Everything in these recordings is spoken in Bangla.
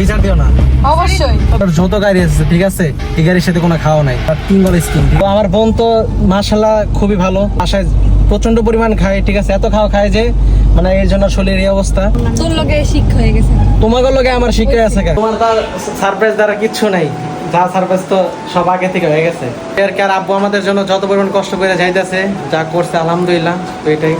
বিচার দিও না। অবশ্যই। যত গাড়ি আছে ঠিক আছে? এই গাড়ির সাথে কোনো খাওয়া নাই। আর কিঙ্গল স্কিন তো আমার বোন তো মাশাল্লাহ খুবই ভালো। আশায় প্রচণ্ড পরিমাণ খায় ঠিক আছে? এত খাওয়া খায় যে মানে এর জন্য শরীরের এই অবস্থা। তোর লোকে শিক্ষা হয়ে গেছে। লগে আমার শিখে আছে? তোমার তার সারপ্রাইজ দ্বারা কিচ্ছু নাই। যা সারপ্রাইজ তো সব আগে থেকে হয়ে গেছে। এর কি আর আব্বু আমাদের জন্য যত পরিমাণ কষ্ট করে যাইতেছে যা করছে আলহামদুলিল্লাহ তো এটাই।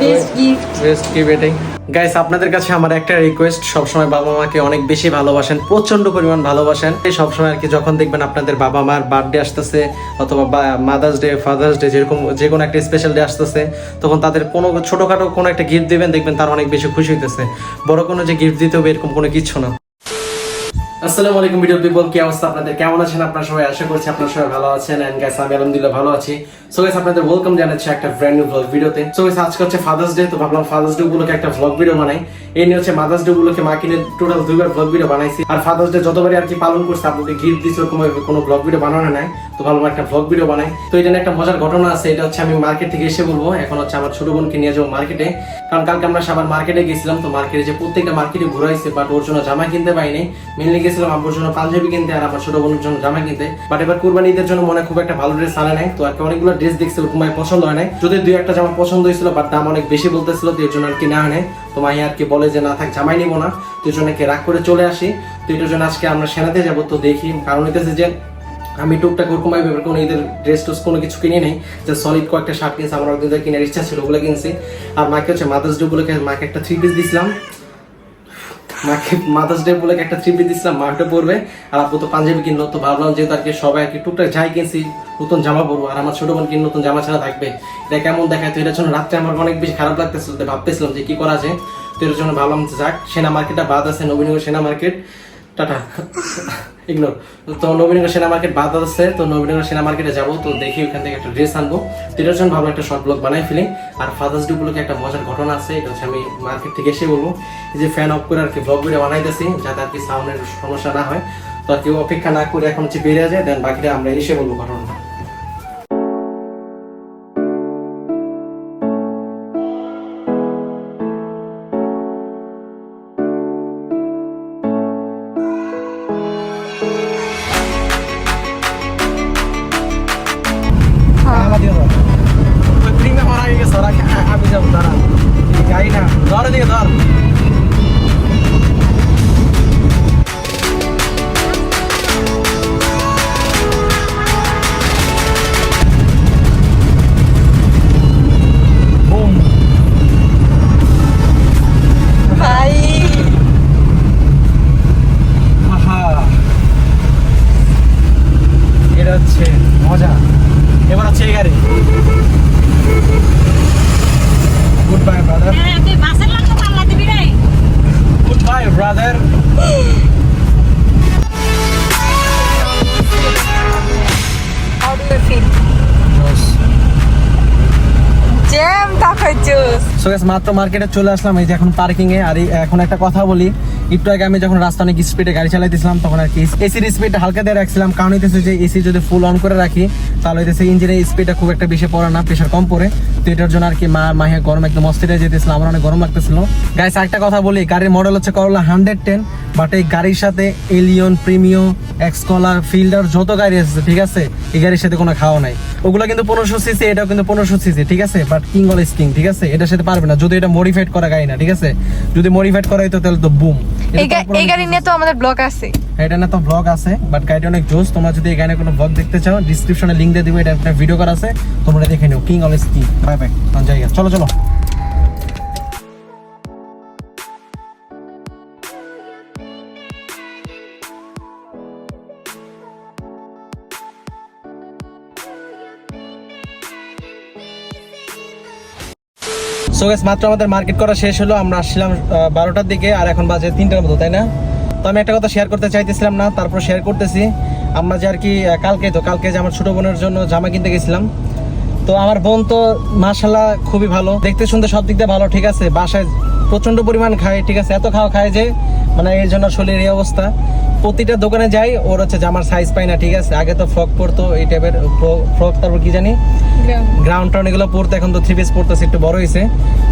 বেস্ট গিফট বেস্ট কি এটাই। গাইস আপনাদের কাছে আমার একটা রিকোয়েস্ট সবসময় বাবা মাকে অনেক বেশি ভালোবাসেন প্রচণ্ড পরিমাণ ভালোবাসেন। এই সবসময় আর কি যখন দেখবেন আপনাদের বাবা মার বার্থডে আসতেছে, অথবা মাদার্স ডে ফাদার্স ডে যেরকম, যে কোনো একটা স্পেশাল ডে আসতেছে, তখন তাদের কোনো ছোটোখাটো কোনো একটা গিফট দেবেন, দেখবেন তার অনেক বেশি খুশি হইতেছে। বড় কোনো যে গিফট দিতে হবে এরকম কোনো কিছু না। আসসালামু আলাইকুম ভিডিও পিপল কি অবস্থা আপনাদের? কেমন আছেন আপনারা সবাই? আশা করছি আপনারা সবাই ভালো আছেন। এন্ড গাইস আমি আলহামদুলিল্লাহ ভালো আছি। সো গাইস আপনাদের ওয়েলকাম জানাচ্ছি একটা ব্র্যান্ড নিউ ব্লগ ভিডিওতে। সো গাইস আজকে হচ্ছে ফাদার্স ডে তো ভাবলাম ফাদার্স ডে উপলক্ষে একটা ব্লগ ভিডিও বানাই। এই নিয়ে হচ্ছে মাদার্স ডে গুলোকে মা কিনে টোটাল দুইবার ব্লগ ভিডিও বানাইছি। আর ফাদার্স ডে যতবারই আর কি পালন করছে আপনাকে গিফট দিচ্ছে ওরকম কোনো ব্লগ ভিডিও বানানো নাই, তো ভাবলাম একটা ব্লগ ভিডিও বানাই। তো এটা একটা মজার ঘটনা আছে, এটা হচ্ছে আমি মার্কেট থেকে এসে বলব। এখন হচ্ছে আমার ছোট বোনকে নিয়ে যাব মার্কেটে কারণ কালকে আমরা সবার মার্কেটে গেছিলাম, তো মার্কেটে যে প্রত্যেকটা মার্কেটে ঘুরাইছে বাট ওর জন্য জামা কিনতে পাইনি মেনলি গেছিলাম আমার জন্য পাঞ্জাবি কিনতে আর আমার ছোট বোনের জন্য জামা কিনতে। বাট এবার কুরবানি ঈদের জন্য মনে খুব একটা ভালো ড্রেস আনে নাই, তো আর অনেকগুলো ড্রেস দেখছে, ওরকম পছন্দ হয় নাই। যদি দুই একটা জামা পছন্দ হয়েছিল বাট দাম অনেক বেশি বলতেছিল, তো এর জন্য আর কি না হয় তো মাই আর কি বলে যে না থাক, জামাই নিবো না। এর রাগ করে চলে আসি। তো এটার জন্য আজকে আমরা সেনাতে যাব, তো দেখি। কারণ হইতেছে যে, আমি টুকটাক ওরকম এবার কোনো ঈদের ড্রেস টোস কোনো কিছু কিনে নেই। যে সলিড কয়েকটা শার্ট কিনছি, আমার ওদের কেনার ইচ্ছা ছিল, ওগুলো কিনছি। আর মাকে হচ্ছে মাদার্স ডে গুলোকে মাকে একটা থ্রি পিস দিছিলাম। মাকে মাদার্স ডে বলে একটা থ্রি পিস দিছিলাম মাটা পরবে। আর আপু তো পাঞ্জাবি কিনলো, তো ভাবলাম যেহেতু আর সবাই আর কি টুকটাক যাই কিনছি, নতুন জামা পরবো। আর আমার ছোট বোন কিন নতুন জামা ছাড়া থাকবে। এটা কেমন দেখায় তো এটার জন্য রাত্রে আমার অনেক বেশি খারাপ লাগতেছিল ভাবতেছিলাম যে কি করা যায়। তো এটার জন্য ভাবলাম যাক। সেনা মার্কেটটা বাদ আছে, নবীনগর সেনা মার্কেট। টাটা। ইগনোর তো নবীনগর সেনা মার্কেট বাদ আছে, তো নবীনগর সেনা মার্কেটে যাব। তো দেখি ওখান থেকে একটা ড্রেস আনব। তো এটার জন্য ভাবলাম একটা শর্ট ব্লগ বানাই ফেলি। আর ফাদার্স ডে গুলোকে একটা মজার ঘটনা আছে, এটা হচ্ছে আমি মার্কেট থেকে এসে বলব। যে ফ্যান অফ করে আর কি ব্লগ ভিডিও বানাইতেছি, যাতে আর কি সাউন্ডের সমস্যা না হয়। তো আর কি অপেক্ষা না করে এখন হচ্ছে বেরিয়ে যায় দেন বাকিটা আমরা এসে বলব ঘটনাটা। ব্রাদার হ্যাঁ bye brother how do you feel jam so মাত্র মার্কেটে চলে আসলাম এই যে এখন পার্কিং এ। আর এখন একটা কথা বলি। একটু আগে আমি যখন রাস্তা অনেক স্পিডে গাড়ি চালাইতেছিলাম, তখন আর কি এসির স্পিড হালকা দিয়ে রাখছিলাম। কারণ হইতেছে যে এসি যদি ফুল অন করে রাখি, তাহলে হইতেছে ইঞ্জিনের স্পিডটা খুব একটা বেশি পড়ে না প্রেশার কম পড়ে। তো এটার জন্য আর কি মা মাহে গরম একদম অস্থির যেতেছিল, আমার অনেক গরম লাগতেছিল। গাইস একটা কথা বলি, গাড়ির মডেল হচ্ছে করলা হান্ড্রেড টেন বাট এই গাড়ির সাথে এলিয়ন প্রিমিও এক্সকলার ফিল্ডার যত গাড়ি আছে, ঠিক আছে? এই গাড়ির সাথে কোনো খাওয়া নাই। ওগুলো কিন্তু পনেরোশো সিসি এটাও কিন্তু পনেরোশো সিসি ঠিক আছে? বাট কিং অল স্কিং ঠিক আছে? এটার সাথে পারবে না। যদি এটা মডিফাইড করা গাড়ি না, ঠিক আছে? যদি মডিফাইড করা হইতো, তাহলে তো বুম এই গাড়ি নিয়ে তো আমাদের ব্লগ আছে। এটা না তো ব্লগ আছে বাট গাড়িটা অনেক জোস। তোমরা যদি এখানে কোনো ব্লগ দেখতে চাও ডিসক্রিপশনে লিংক দিয়ে দিবো এটা একটা ভিডিও করা আছে। তোমরা দেখে নিও। কিং অল কি বাই বাই জায়গা চলো চলো। সো মাত্র আমাদের মার্কেট করা শেষ হলো। আমরা আসছিলাম বারোটার দিকে, আর এখন বাজে তিনটার মতো, তাই না? তো আমি একটা কথা শেয়ার করতে চাইতেছিলাম না, তারপর শেয়ার করতেছি। আমরা যে আর কি কালকে তো, কালকে যে আমার ছোট বোনের জন্য জামা কিনতে গেছিলাম। তো আমার বোন তো মাশাল্লাহ খুবই ভালো। দেখতে শুনতে সব দিক দিয়ে ভালো, ঠিক আছে? বাসায় প্রচণ্ড পরিমাণ খায়, ঠিক আছে? এত খাওয়া খায় যে মানে এর জন্য শরীরের এই অবস্থা। প্রতিটা দোকানে যাই ওর হচ্ছে জামার সাইজ পাই না ঠিক আছে? আগে তো ফ্রক পরতো এই টাইপের ফ্রক তারপর কি জানি? গ্রাউন্ড টাউন এগুলো পরতো এখন তো থ্রি পিস পরতেছে একটু বড় হয়েছে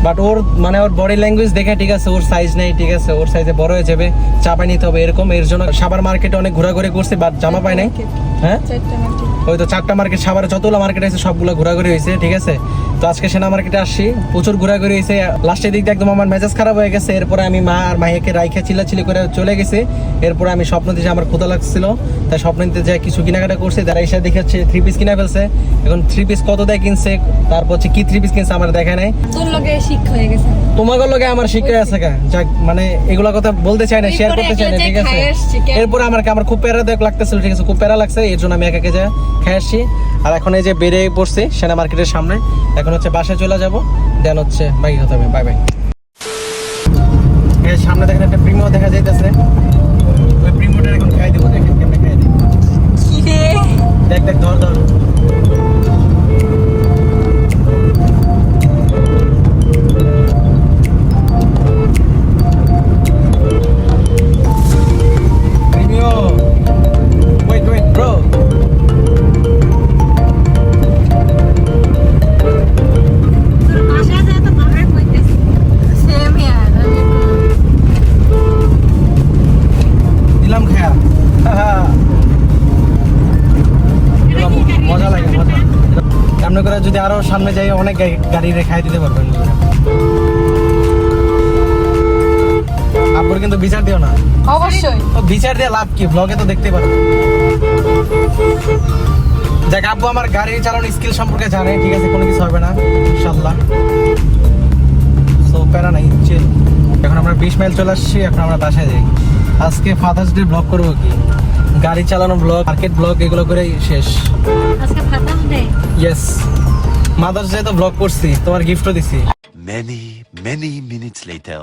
বাট ওর মানে ওর বডি ল্যাঙ্গুয়েজ দেখে ঠিক আছে ওর সাইজ নেই ঠিক আছে ওর সাইজে বড় হয়ে যাবে চাপাই নিতে হবে এরকম এর জন্য সাবার মার্কেটে অনেক ঘোরাঘুরি করছে বাট জামা পাই নাই। হ্যাঁ? ওই তো চারটা মার্কেট সাভারে যতগুলো মার্কেট আছে সবগুলো ঘোরাঘুরি হয়েছে ঠিক আছে? তো আজকে সেনা মার্কেটে আসছি প্রচুর ঘোরাঘুরি হয়েছে লাস্টের দিক দিয়ে একদম আমার মেজাজ খারাপ হয়ে গেছে এরপরে আমি মা আর মাইয়াকে রাইখা চিল্লাচিলি করে চলে গেছি এরপরে আমি স্বপ্ন দিয়েছি আমার ক্ষুদা লাগছিল। তাই স্বপ্ন নিতে যাই কিছু কেনাকাটা করছে তারা এসে দেখাচ্ছে থ্রি পিস কিনা ফেলছে। এখন থ্রি পিস কত দেয় কিনছে তারপর হচ্ছে কি থ্রি পিস কিনছে আমার দেখা নাই। তোর লগে শিক্ষা হয়ে গেছে। তোমাদের লগে আমার শিক্ষা আছে কা যাক মানে এগুলা কথা বলতে চাই না শেয়ার করতে চাই না ঠিক আছে? এরপরে আমার আমার খুব প্যারা দেখ লাগতেছিল ঠিক আছে? খুব প্যারা লাগছে এর জন্য আমি একাকে যা খাই আসছি। আর এখন এই যে বেড়ে পড়ছি সেনা মার্কেটের সামনে এখন হচ্ছে বাসায় চলে যাব। দেন হচ্ছে বাই হতে হবে। Bye bye. সামনে দেখেন একটা প্রিমিয়াম দেখা যাইতেছে। এখন খাই দেবো দেখেন কেমনে খাই রে দেখ দেখ ধর ধর। যদি আরও সামনে যাই অনেক গাড়ি- রেখাই দিতে পারবেন। আব্বুর কিন্তু বিচার দিও না। অবশ্যই। বিচার দিয়ে লাভ কি? ব্লগে তো দেখতে পারবে দেখ আব্বু আমার গাড়ি চালানোর স্কিল সম্পর্কে জানে ঠিক আছে কোনো কিছু হবে না ইনশাল্লাহ সো প্যারা নাই চিল এখন আমরা বিশ মাইল চলে আসছি এখন আমরা বাসায় যাই। আজকে ফাদার্স ডে ব্লগ করব কি? গাড়ি চালানো ব্লগ মার্কেট ব্লগ এগুলো করেই শেষ। আজকে father's day yes mother's day তো ব্লগ করছি তোমার গিফটও দিছি Many, many minutes later.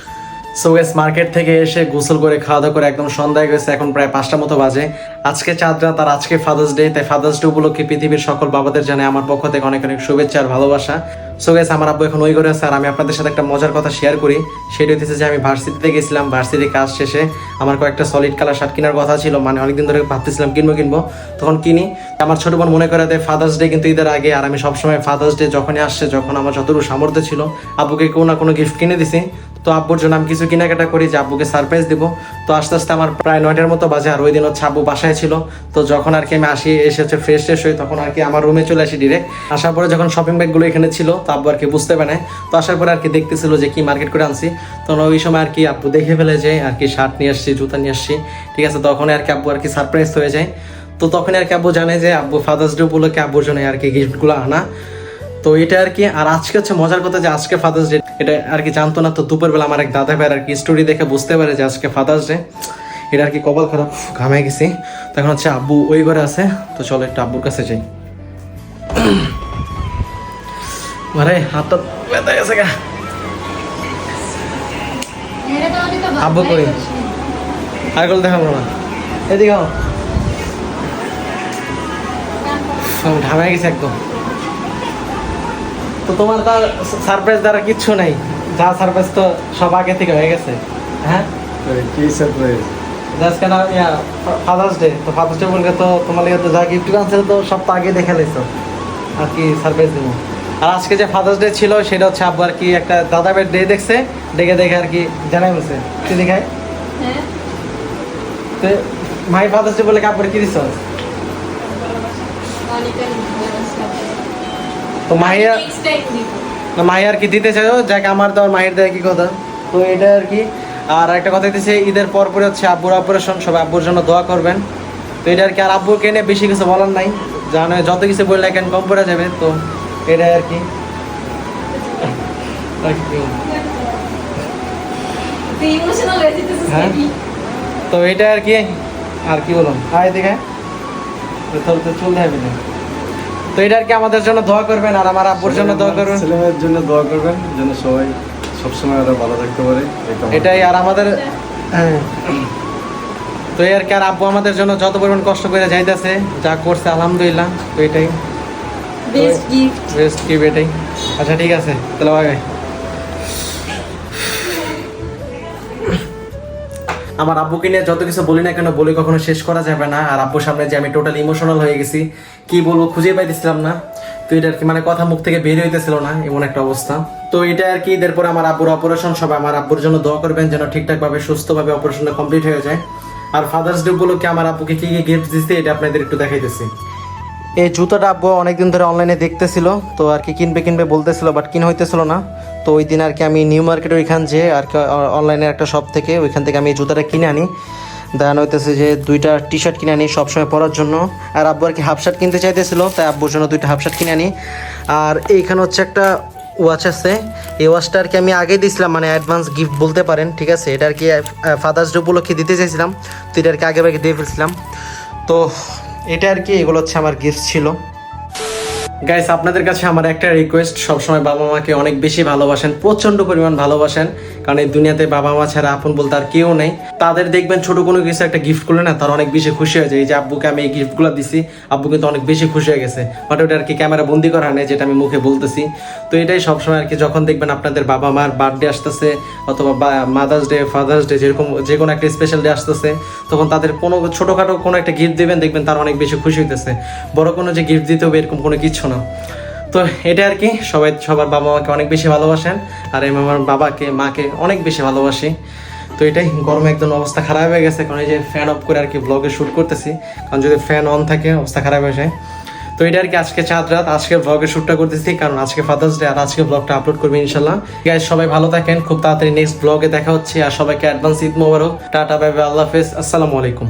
So S market থেকে এসে গোসল করে খাওয়া দাওয়া করে একদম সন্ধ্যায় গেছে, এখন প্রায় পাঁচটা মতো বাজে। আজকে চাঁদ রাত আর আজকে ফাদার্স ডে তাই ফাদার্স ডে উপলক্ষে পৃথিবীর সকল বাবাদের জানে আমার পক্ষ থেকে অনেক অনেক শুভেচ্ছা আর ভালোবাসা। সো গেস আমার আব্বু এখন ওই করে আর আমি আপনাদের সাথে একটা মজার কথা শেয়ার করি। সেটা হচ্ছে যে আমি ভার্সিটিতে গেছিলাম ভার্সিটি কাজ শেষে আমার কয়েকটা সলিড কালার শার্ট কেনার কথা ছিল মানে অনেকদিন ধরে ভাবতেছিলাম কিনবো কিনবো, তখন কিনি। আমার ছোট বোন মনে করে দেয় ফাদার্স ডে কিন্তু ঈদের আগে আর আমি সবসময় ফাদার্স ডে যখনই আসছে, যখন আমার যতটুকু সামর্থ্য ছিল, আব্বুকে কোনো না কোনো গিফট কিনে দিছি। তো আব্বুর জন্য আমি কিছু কেনাকাটা করি যে আব্বুকে সারপ্রাইজ দিব তো আস্তে আস্তে আমার প্রায় নয়টার মতো বাজে আর ওই দিন হচ্ছে আব্বু বাসায় ছিল তো যখন আর কি আমি আসি এসে হচ্ছে ফ্রেশ ট্রেশ হই তখন আর কি আমার রুমে চলে আসি ডিরেক্ট আসার পরে যখন শপিং ব্যাগগুলো এখানে ছিল তো আব্বু আর কি বুঝতে পারে। তো আসার পরে আর কি দেখতেছিল যে কি মার্কেট করে আনছি তখন ওই সময় আর কি আব্বু দেখে ফেলে যে আর কি শার্ট নিয়ে আসছি জুতা নিয়ে আসছি ঠিক আছে তখন আর কি আব্বু আর কি সারপ্রাইজ হয়ে যায় তো তখন আর কি আব্বু জানে যে আব্বু ফাদার্স ডে উপলক্ষে আব্বুর জন্য আর কি গিফটগুলো আনা তো এটা আর কি, আর আজকে হচ্ছে মজার কথা যে আজকে ফাদার্স ডে এটা আর কি জানতো না তো দুপুরবেলা আমার এক দাদা ভাইয়ের আর কি স্টোরি দেখে বুঝতে পারে যে আজকে ফাদার্স ডে এটা আর কি কপাল খারাপ ঘামাই গেছি। তখন হচ্ছে আব্বু ওই ঘরে আছে, তো চলো একটু আব্বুর কাছে যাই। আরে হাতটা ব্যথা গেছে গা। আব্বু কই? আরগুলো দেখাবো না। এদিকে আও। গেছে একদম। তো তোমার তো সারপ্রাইজ দ্বারা কিচ্ছু নাই। যা সারপ্রাইজ তো সব আগে থেকে হয়ে গেছে। হ্যাঁ? কি সারপ্রাইজ আজকে না ফাদার্স ডে তো ফাদার্স ডে বলতে তো তোমার লিগে তো যা গিফট আনছে তো সব তো আগে দেখে লাইছো। আর কি সারপ্রাইজ দেবো। আর আজকে যে ফাদার্স ডে ছিল সেটা হচ্ছে আব্বু আর কি একটা দাদা ভাইয়ের ডে দেখছে। দেখে দেখে আর কি জানাই বলছে। কি দেখায়? তো মাই ফাদার্স ডে বলে কাপড় কি দিছ? তো মাইয়া না মাহি আর কি দিতে চাইও যাক আমার তো আর মাহির দেয় কি কথা। তো এটা আর কি। আর একটা কথা দিতেছে ঈদের পর পরে হচ্ছে আব্বুর অপারেশন সবাই আব্বুর জন্য দোয়া করবেন। তো এটা আর কি আর আব্বুকে নিয়ে বেশি কিছু বলার নাই। জানো যত কিছু বললে কেন কম পড়ে যাবে তো এটাই আর কি? হ্যাঁ তো এটা আর কি আর কি বলুন? আয় দেখে। তোর তো চলতে হবে না। তো এটা আর কি আমাদের জন্য দোয়া করবেন আর আমার আব্বুর জন্য দোয়া করবেন? ছেলেমেয়ের জন্য দোয়া করবেন যেন সবাই সবসময় ওরা ভালো থাকতে পারে। এটাই আর আমাদের হ্যাঁ। তো এই আর কি আর আব্বু আমাদের জন্য যত পরিমাণ কষ্ট করে যাইতেছে যা করছে আলহামদুলিল্লাহ তো এটাই। বেস্ট গিফট বেস্ট কি এটাই। আচ্ছা ঠিক আছে। তাহলে বাই বাই আমার আব্বুকে নিয়ে যত কিছু বলি না কেন, বলে কখনো শেষ করা যাবে না। আর আব্বুর সামনে যে আমি টোটাল ইমোশনাল হয়ে গেছি, কি বলব খুঁজে পাইতেছিলাম না। তো এটা আর কি মানে কথা মুখ থেকে বের হইতেছিল না, এমন একটা অবস্থা। তো এটা আর কি ঈদের পরে আমার আব্বুর অপারেশন সবাই আমার আব্বুর জন্য দোয়া করবেন যেন ঠিকঠাকভাবে, সুস্থভাবে অপারেশনটা কমপ্লিট হয়ে যায়। আর ফাদার্স ডে উপলক্ষে আমার আব্বুকে কি কি গিফট দিচ্ছে এটা আপনাদের একটু দেখাইতেছি। এই জুতাটা আব্বু অনেকদিন ধরে অনলাইনে দেখতেছিল, তো আর কি কিনবে কিনবে বলতেছিল বাট কিন হইতেছিল না। তো ওই দিন আর কি আমি নিউ মার্কেট ওইখান যে আর কি অনলাইনে একটা শপ থেকে ওইখান থেকে আমি জুতাটা কিনে আনি। দেখানো হইতেছে যে দুইটা টি শার্ট কিনে আনি সবসময় পরার জন্য। আর আব্বু আর কি হাফ শার্ট কিনতে চাইতেছিল, তাই আব্বুর জন্য দুইটা হাফ শার্ট কিনে আনি। আর এইখানে হচ্ছে একটা ওয়াচ আছে। এই ওয়াচটা আর কি আমি আগে দিয়েছিলাম মানে অ্যাডভান্স গিফট বলতে পারেন, ঠিক আছে? এটা আর কি ফাদার্স ডে উপলক্ষে দিতে চাইছিলাম। তো এটা আর কি আগে আগে দিয়ে ফেলছিলাম। তো এটা আর কি, এগুলো হচ্ছে আমার গিফট ছিল। গাইস আপনাদের কাছে আমার একটা রিকোয়েস্ট সবসময় বাবা মাকে অনেক বেশি ভালোবাসেন প্রচণ্ড পরিমাণ ভালোবাসেন, কারণ এই দুনিয়াতে বাবা মা ছাড়া আপন বলতে আর কেউ নেই। তাদের দেখবেন ছোট কোনো কিছু একটা গিফট করলে না, তারা অনেক বেশি খুশি হয়ে যায়। এই যে আব্বুকে আমি এই গিফটগুলো দিছি, আব্বু কিন্তু অনেক বেশি খুশি হয়ে গেছে। বাট ওটা আর কি ক্যামেরা বন্দি করা নেই, যেটা আমি মুখে বলতেছি। তো এটাই সবসময় আর কি যখন দেখবেন আপনাদের বাবা মার বার্থডে আসতেছে, অথবা মাদার্স ডে ফাদার্স ডে যেরকম যে কোনো একটা স্পেশাল ডে আসতেছে, তখন তাদের কোনো ছোটোখাটো কোনো একটা গিফট দেবেন, দেখবেন তারা অনেক বেশি খুশি হইতেছে। বড় কোনো যে গিফট দিতে হবে এরকম কোনো কিছু না তো এটা আর কি, সবাই সবার বাবা মাকে অনেক বেশি ভালোবাসেন, আর আমি আমার বাবাকে, মাকে অনেক বেশি ভালোবাসি। তো এটাই, গরমে একদম অবস্থা খারাপ হয়ে গেছে, কারণ এই যে ফ্যান অফ করে আর কি ব্লগে শ্যুট করতেছি। কারণ যদি ফ্যান অন থাকে, অবস্থা খারাপ হয়ে যায়। তো এটা আর কি আজকে চাঁদ রাত, আজকে ব্লগের শ্যুটটা করতেছি, কারণ আজকে ফাদার্স ডে আর আজকে ব্লগটা আপলোড করব ইনশাল্লাহ। গাইজ সবাই ভালো থাকেন, খুব তাড়াতাড়ি নেক্সট ব্লগে দেখা হচ্ছে, আর সবাইকে অ্যাডভান্স ঈদ মোবারক। টাটা বাই আল্লাহ হাফেজ, আসসালামু আলাইকুম।